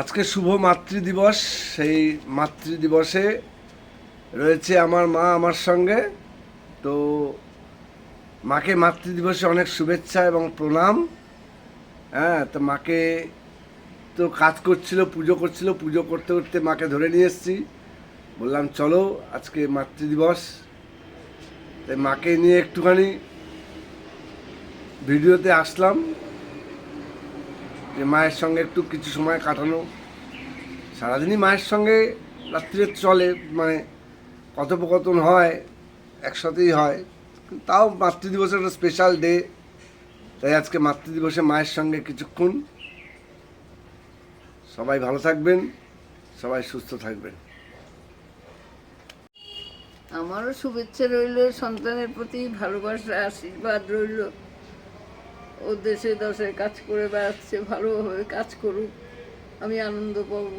আজকে শুভ মাতৃ দিবস। সেই মাতৃ দিবসে রয়েছে আমার মা আমার সঙ্গে। তো মাকে মাতৃ দিবসে অনেক শুভেচ্ছা এবং প্রণাম। হ্যাঁ তো মাকে তো কাজ করছিল, পুজো করছিল, পুজো করতে করতে মাকে ধরে নিয়ে এসেছি। বললাম, চলো, আজকে মাতৃ দিবস। তাই মাকে নিয়ে একটুখানি ভিডিওতে আসলাম। যে মায়ের সঙ্গে একটু কিছু সময় কাটানো। সারাদিনই মায়ের সঙ্গে রাত্রিরে চলে মানে কথোপকথন হয়, একসাথেই হয়। তাও মাতৃদিবস একটা স্পেশাল ডে তাই আজকে মাতৃদিবসে মায়ের সঙ্গে কিছুক্ষণ। সবাই ভালো থাকবেন, সবাই সুস্থ থাকবেন। আমারও শুভেচ্ছা রইল, সন্তানের প্রতি ভালোবাসা, আশীর্বাদ রইল। ও দেশে দশে কাজ করে বেড়াচ্ছে ভালোভাবে কাজ করুক আমি আনন্দ পাবো।